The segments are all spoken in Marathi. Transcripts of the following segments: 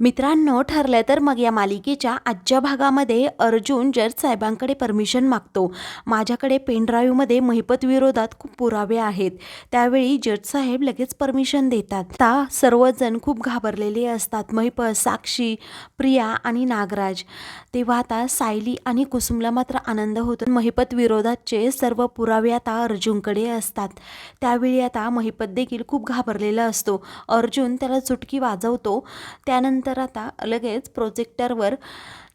मित्रांनो ठरलं तर मग या मालिकेच्या आजच्या भागामध्ये अर्जुन जज साहेबांकडे परमिशन मागतो माझ्याकडे पेनड्राईव्हमध्ये महिपत विरोधात खूप पुरावे आहेत. त्यावेळी जज साहेब लगेच परमिशन देतात. आता सर्वजण खूप घाबरलेले असतात. महिपत साक्षी प्रिया आणि नागराज. तेव्हा आता सायली आणि कुसुमला मात्र आनंद होतो. महिपत विरोधातचे सर्व पुरावे आता अर्जुनकडे असतात. त्यावेळी आता महिपत देखील खूप घाबरलेला असतो. अर्जुन त्याला चुटकी वाजवतो. त्यानंतर आता लगेच प्रोजेक्टरवर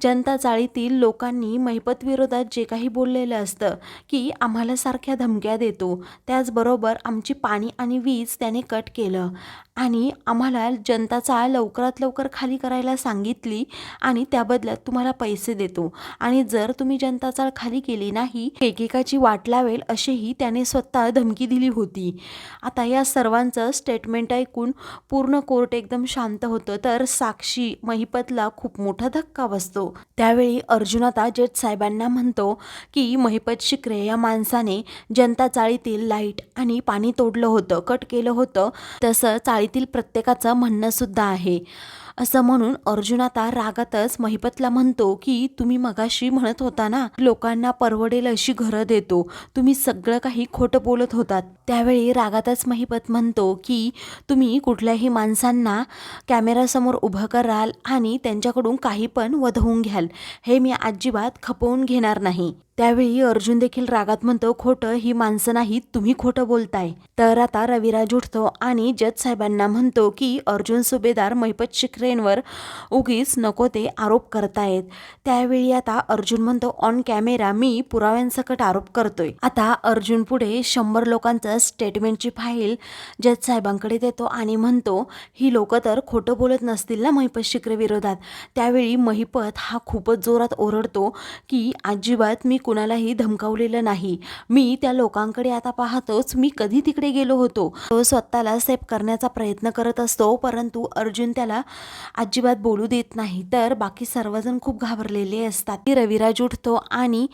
जनता चाळीतील लोकांनी महिपत विरोधात जे काही बोललेलं असतं की आम्हाला सारख्या धमक्या देतो. त्याचबरोबर आमची पाणी आणि वीज त्याने कट केलं. आणि आम्हाला जनताचा लवकरात लवकर खाली करायला सांगितली आणि त्या बदल्यात तुम्हाला पैसे देतो. आणि जर तुम्ही जनता चाळ खाली केली नाही एकेकाची वाट लावेल अशीही त्याने स्वतः धमकी दिली होती. आता या सर्वांचं स्टेटमेंट ऐकून पूर्ण कोर्ट एकदम शांत होतं. तर साक्षी महिपतला खूप मोठा धक्का बसतो. त्यावेळी अर्जुन आता साहेबांना म्हणतो की महिपत शिकरे या माणसाने जनता चाळीतील लाइट आणि पाणी तोडलं होतं कट केलं होतं. तसं चाळीतील प्रत्येकाचं म्हणणं सुद्धा आहे. असं म्हणून अर्जुन आता रागातच महिपतला म्हणतो की तुम्ही मगाशी म्हणत होता ना लोकांना परवडेल अशी घरं देतो. तुम्ही सगळं काही खोटं बोलत होतात. त्यावेळी रागातच महिपत म्हणतो की तुम्ही कुठल्याही माणसांना कॅमेरासमोर उभं कराल आणि त्यांच्याकडून काही पण वधवून घ्याल. हे मी अजिबात खपवून घेणार नाही. त्यावेळी अर्जुन देखील रागात म्हणतो खोटं ही माणसं नाहीत तुम्ही खोटं बोलताय. तर आता रविराज उठतो आणि जज साहेबांना म्हणतो की अर्जुन सुभेदार महिपत शिखरेंवर उगीच नको ते आरोप करतायत. त्यावेळी आता अर्जुन म्हणतो ऑन कॅमेरा मी पुराव्यांसकट आरोप करतोय. आता अर्जुन पुढे शंभर लोकांचं स्टेटमेंटची फाईल जज साहेबांकडे देतो आणि म्हणतो ही लोक तर खोटं बोलत नसतील ना महिपत शिखरे विरोधात. त्यावेळी महिपत हा खूपच जोरात ओरडतो की अजिबात मी कुणालाही धमकावलेलं नाही. मी त्या लोकांकडे आता पाहतोच मी कधी तिकडे गेलो होतो. तो स्वतःला सेफ करण्याचा प्रयत्न करत असतो परंतु अर्जुन त्याला अजिबात बोलू देत नाही. तर बाकी सर्वजण खूप घाबरलेले असतात. ती रविराज उठतो आणि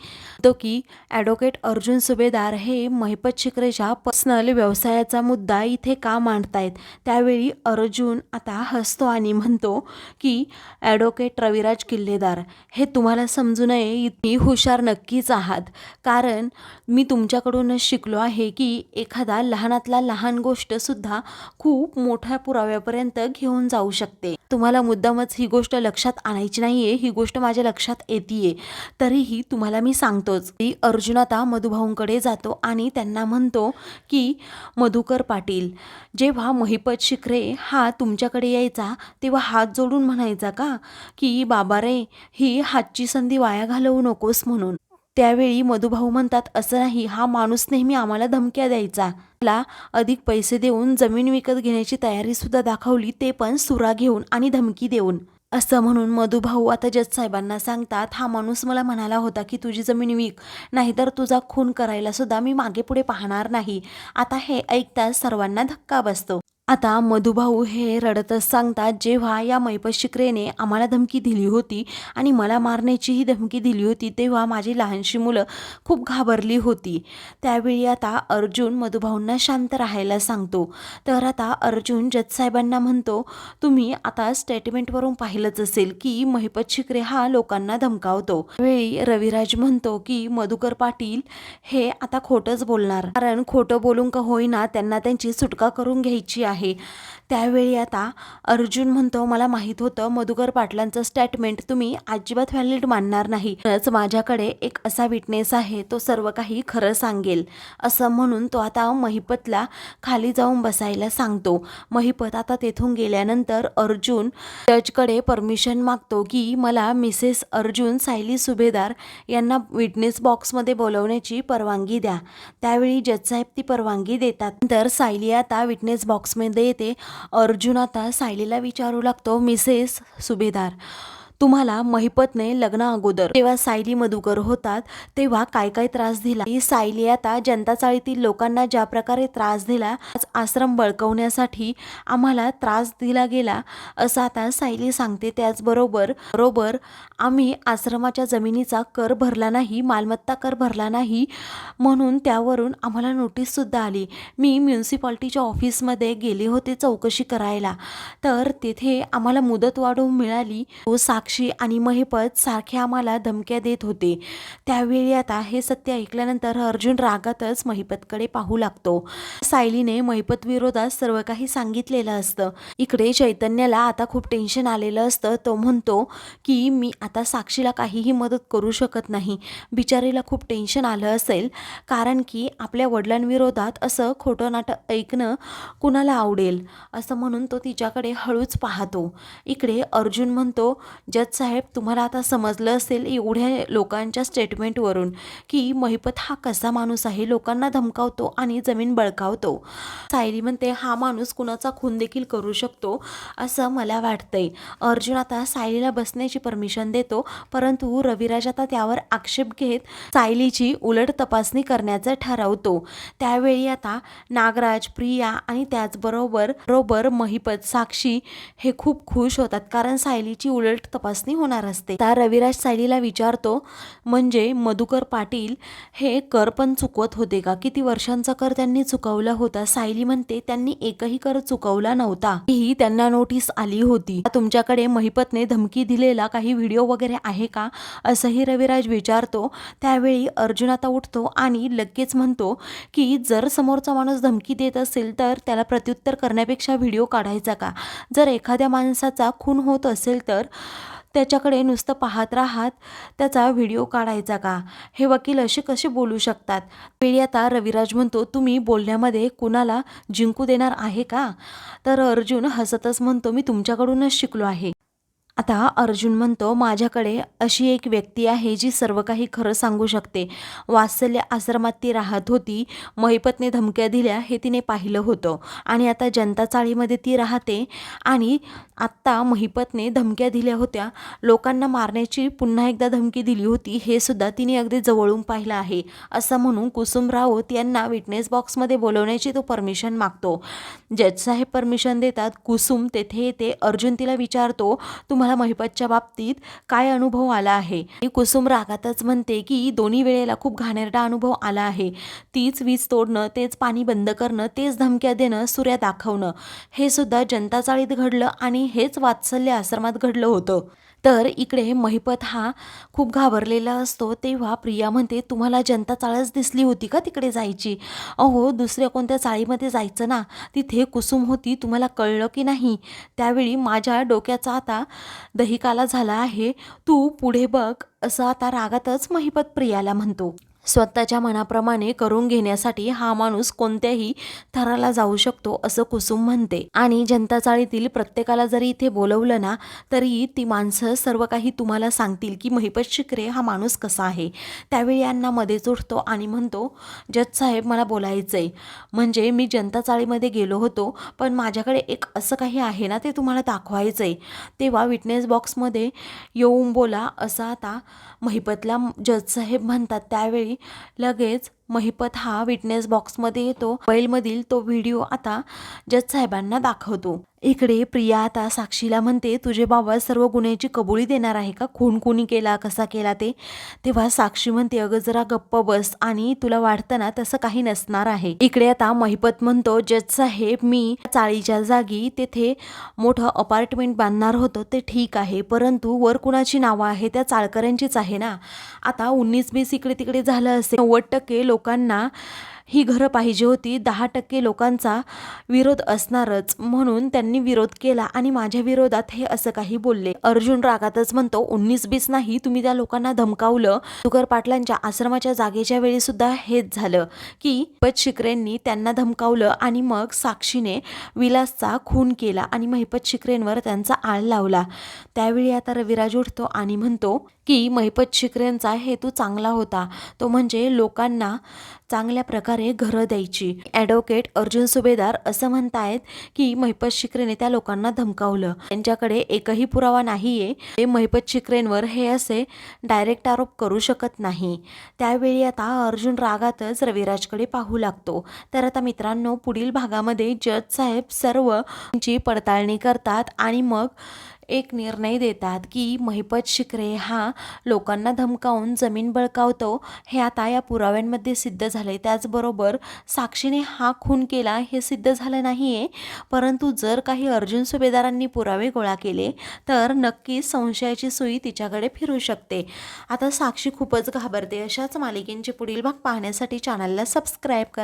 तो की ॲडव्होकेट अर्जुन सुभेदार हे महिपत शिकरेच्या पर्सनल व्यवसायाचा मुद्दा इथे का मांडतायत? त्यावेळी अर्जुन आता हसतो आणि म्हणतो की ॲडव्होकेट रविराज किल्लेदार हे तुम्हाला समजू नये मी हुशार नक्कीच आहात. कारण मी तुमच्याकडूनच शिकलो आहे की एखादा लहानातला लहान गोष्टसुद्धा खूप मोठ्या पुराव्यापर्यंत घेऊन जाऊ शकते. तुम्हाला मुद्दामच ही गोष्ट लक्षात आणायची नाहीये ही गोष्ट माझ्या लक्षात येते तरीही तुम्हाला मी सांगतोच. की अर्जुन आता मधुभाऊंकडे जातो आणि त्यांना म्हणतो की मधुकर पाटील जेव्हा महिपत शिखरे हा तुमच्याकडे यायचा तेव्हा हात जोडून म्हणायचा का की बाबा रे ही हातची संधी वाया घालवू नकोस म्हणून. त्यावेळी मधुभाऊ म्हणतात असं नाही हा माणूस नेहमी आम्हाला धमक्या द्यायचा. मला अधिक पैसे देऊन जमीन विकत घेण्याची तयारी सुद्धा दाखवली ते पण सुरा घेऊन आणि धमकी देऊन. असं म्हणून मधुभाऊ आता जज साहेबांना सांगतात हा माणूस मला म्हणाला होता की तुझी जमीन विक नाहीतर तुझा खून करायला सुद्धा मी मागे पुढे पाहणार नाही. आता हे ऐकताच सर्वांना धक्का बसतो. आता मधुभाऊ हे रडतच सांगतात जेव्हा या मैपत शिकरेने आम्हाला धमकी दिली होती आणि मला मारण्याचीही धमकी दिली होती तेव्हा माझी लहानशी मुलं खूप घाबरली होती. त्यावेळी आता अर्जुन मधुभाऊंना शांत राहायला सांगतो. तर आता अर्जुन जजसाहेबांना म्हणतो तुम्ही आता स्टेटमेंटवरून पाहिलंच असेल की महिपत शिकरे हा लोकांना धमकावतो. वेळी रविराज म्हणतो की मधुकर पाटील हे आता खोटंच बोलणार. कारण खोटं बोलून का होईना त्यांना त्यांची सुटका करून घ्यायची आहे. त्यावेळी आता अर्जुन म्हणतो मला माहीत होतं मधुकर पाटलांचं स्टेटमेंट तुम्ही अजिबात व्हॅलिड मानणार नाही. तरच माझ्याकडे एक असा विटनेस आहे तो सर्व काही खरं सांगेल. असं म्हणून तो आता महिपतला खाली जाऊन बसायला सांगतो. महिपत आता तेथून गेल्यानंतर अर्जुन जजकडे परमिशन मागतो की मला मिसेस अर्जुन सायली सुभेदार यांना विटनेस बॉक्समध्ये बोलवण्याची परवानगी द्या. त्यावेळी जजसाहेब ती परवानगी देतात. तर सायली आता विटनेस बॉक्समध्ये येते. अर्जुन आता सायलीला विचारू लागतो मिसेस सुभेदार तुम्हाला महिपतने लग्न अगोदर जेव्हा सायली मधुकर होतात तेव्हा काय काय त्रास दिला? ही सायली आता जनता चाळीतील लोकांना ज्या प्रकारे त्रास दिला आज आश्रम बळकवण्यासाठी आम्हाला त्रास दिला गेला असं आता सायली सांगते. त्याचबरोबर बरोबर आम्ही आश्रमाच्या जमिनीचा कर भरला नाही मालमत्ता कर भरला नाही म्हणून त्यावरून आम्हाला नोटीससुद्धा आली. मी म्युन्सिपाल्टीच्या ऑफिसमध्ये गेले होते चौकशी करायला. तर तिथे आम्हाला मुदत वाढवून मिळाली. तो साक्ष आणि महिपत सारखे आम्हाला धमक्या देत होते. त्यावेळी आता हे सत्य ऐकल्यानंतर अर्जुन रागातच महिपतकडे पाहू लागतो. सायलीने महिपत विरोधात सर्व काही सांगितलेलं असतं. इकडे चैतन्याला आता खूप टेन्शन आलेलं असतं. तो म्हणतो की मी आता साक्षीला काहीही मदत करू शकत नाही. बिचारीला खूप टेन्शन आलं असेल. कारण की आपल्या वडिलांविरोधात असं खोटं नाटक ऐकणं कुणाला आवडेल? असं म्हणून तो तिच्याकडे हळूच पाहतो. इकडे अर्जुन म्हणतो जज साहेब तुम्हाला आता समजलं असेल एवढ्या लोकांच्या स्टेटमेंटवरून की महिपत हा कसा माणूस आहे? लोकांना धमकावतो आणि जमीन बळकावतो. सायली म्हणते हा माणूस कुणाचा खून देखील करू शकतो असं मला वाटतंय. अर्जुन आता सायलीला बसण्याची परमिशन देतो परंतु रविराज आता त्यावर आक्षेप घेत सायलीची उलट तपासणी करण्याचं ठरवतो. त्यावेळी आता नागराज प्रिया आणि त्याचबरोबर बरोबर महिपत साक्षी हे खूप खुश होतात कारण सायलीची उलट तपासणी होणार असते. तर रविराज सायलीला विचारतो म्हणजे मधुकर पाटील हे कर पण चुकवत होते का? किती वर्षांचा कर त्यांनी चुकवला होता? सायली म्हणते त्यांनी एकही कर चुकवला नव्हता. ही त्यांना नोटीस आली होती. तुमच्याकडे महिपतने धमकी दिलेला काही व्हिडिओ वगैरे आहे का? असंही रविराज विचारतो. त्यावेळी अर्जुन आता उठतो आणि लगेच म्हणतो की जर समोरचा माणूस धमकी देत असेल तर त्याला प्रत्युत्तर करण्यापेक्षा व्हिडिओ काढायचा का? जर एखाद्या माणसाचा खून होत असेल तर त्याच्याकडे नुसतं पाहत राहत त्याचा व्हिडिओ काढायचा का? हे वकील असे कसे बोलू शकतात? वेळी आता रविराज म्हणतो तुम्ही बोलण्यामध्ये कुणाला जिंकू देणार आहे का? तर अर्जुन हसतच म्हणतो मी तुमच्याकडूनच शिकलो आहे. आता अर्जुन म्हणतो माझ्याकडे अशी एक व्यक्ती आहे जी सर्व काही खरं सांगू शकते. वात्सल्य आश्रमात ती राहत होती. महिपतने धमक्या दिल्या हे तिने पाहिलं होतं. आणि आता जनता चाळीमध्ये ती राहते. आणि आत्ता महिपतने धमक्या दिल्या होत्या. लोकांना मारण्याची पुन्हा एकदा धमकी दिली होती. हे सुद्धा तिने अगदी जवळून पाहिलं आहे. असं म्हणून कुसुम राऊत यांना विटनेस बॉक्समध्ये बोलवण्याची तो परमिशन मागतो. जजसाहेब परमिशन देतात. कुसुम तेथे येते. अर्जुन तिला विचारतो तुम्हाला महिपतच्या बाबतीत काय अनुभव आला आहे? कुसुम रागातच म्हणते की दोन्ही वेळेला खूप घाणेरडा अनुभव आला आहे. तीच वीज तोडणं तेच पाणी बंद करणं तेच धमक्या देणं सूर्या दाखवणं हे सुद्धा जनता चाळीत घडलं आणि हेच वात्सल्य आश्रमात घडलं होतं. तर इकडे महिपत हा खूप घाबरलेला असतो. तेव्हा प्रिया म्हणते तुम्हाला जनता चाळच दिसली होती का तिकडे जायची? अहो दुसऱ्या कोणत्या चाळीमध्ये जायचं ना तिथे कुसुम होती तुम्हाला कळलं की नाही? त्यावेळी माझ्या डोक्याचा आता दहिकाला झाला आहे. तू पुढे बघ असं आता रागातच महिपत प्रियाला म्हणतो. स्वतःच्या मनाप्रमाणे करून घेण्यासाठी हा माणूस कोणत्याही थराला जाऊ शकतो असं कुसुम म्हणते. आणि जनता चाळीतील प्रत्येकाला जरी इथे बोलवलं ना तरी ती माणसं सर्व काही तुम्हाला सांगतील की महिपत शिकरे हा माणूस कसा आहे. त्यावेळी यांना मध्येच उठतो आणि म्हणतो जज साहेब मला बोलायचं आहे म्हणजे मी जनता चाळीमध्ये गेलो होतो पण माझ्याकडे एक असं काही आहे ना ते तुम्हाला दाखवायचं आहे तेव्हा विटनेस बॉक्समध्ये येऊन बोला असं आता महिपतला जज साहेब म्हणतात. त्यावेळी लगेच महिपत हा विटनेस बॉक्समध्ये येतो. मोबाईलमधील तो व्हिडिओ आता जज साहेबांना दाखवतो. इकडे प्रिया आता साक्षीला म्हणते तुझे बाबा सर्व गुन्ह्याची कबुली देणार आहे का? खून कोणी केला? कसा केला ते? तेव्हा साक्षी म्हणते अगं जरा गप्प बस आणि तुला वाटतं ना तसं काही नसणार आहे. इकडे आता महिपत म्हणतो जज साहेब मी चाळीच्या जागी तेथे मोठं अपार्टमेंट बांधणार होतं. ते ठीक आहे परंतु वर कुणाची नावं आहे त्या चाळकऱ्यांचीच आहे ना. आता उन्नीस बीस इकडे तिकडे झालं असेल. नव्वद टक्के लोकांना ही घरं पाहिजे होती. दहा टक्के लोकांचा विरोध असणारच. म्हणून त्यांनी विरोध केला आणि माझ्या विरोधात हे असं काही बोलले. अर्जुन रागातच म्हणतो उन्नीस बीस नाही तुम्ही त्या लोकांना धमकावलं. तुकर पाटलांच्या आश्रमाच्या जागेच्या वेळी सुद्धा हेच झालं की महिपत शिकरेंनी त्यांना धमकावलं आणि मग साक्षीने विलासचा खून केला आणि महिपत शिकरेंवर त्यांचा आळ लावला. त्यावेळी आता रविराज उठतो आणि म्हणतो की महिपत शिकरेंचा हेतू चांगला होता. तो म्हणजे लोकांना चांगल्या प्रकारे घरं द्यायची. ॲडव्होकेट अर्जुन सुभेदार असं म्हणतायत की महिपत शिकरेने त्या लोकांना धमकावलं. त्यांच्याकडे एकही पुरावा नाहीये. ते महिपत शिकरेंवर हे असे डायरेक्ट आरोप करू शकत नाही. त्यावेळी आता अर्जुन रागातच रविराजकडे पाहू लागतो. तर आता मित्रांनो पुढील भागामध्ये जज साहेब सर्व ची पडताळणी करतात आणि मग एक निर्णय देतात की महिपत शिकरे हा लोकांना धमकावून जमीन बळकावतो. हे आता या पुराव्यांमध्ये सिद्ध झाले त्याचबरोबर साक्षीने हा खून केला हे सिद्ध झालं नाही आहे परंतु जर काही अर्जुन सुभेदारांनी पुरावे गोळा केले तर नक्कीच संशयाची सुई तिच्याकडे फिरू शकते. आता साक्षी खूपच घाबरते. अशाच मालिकेंचे पुढील भाग पाहण्यासाठी चॅनलला सबस्क्राईब करा.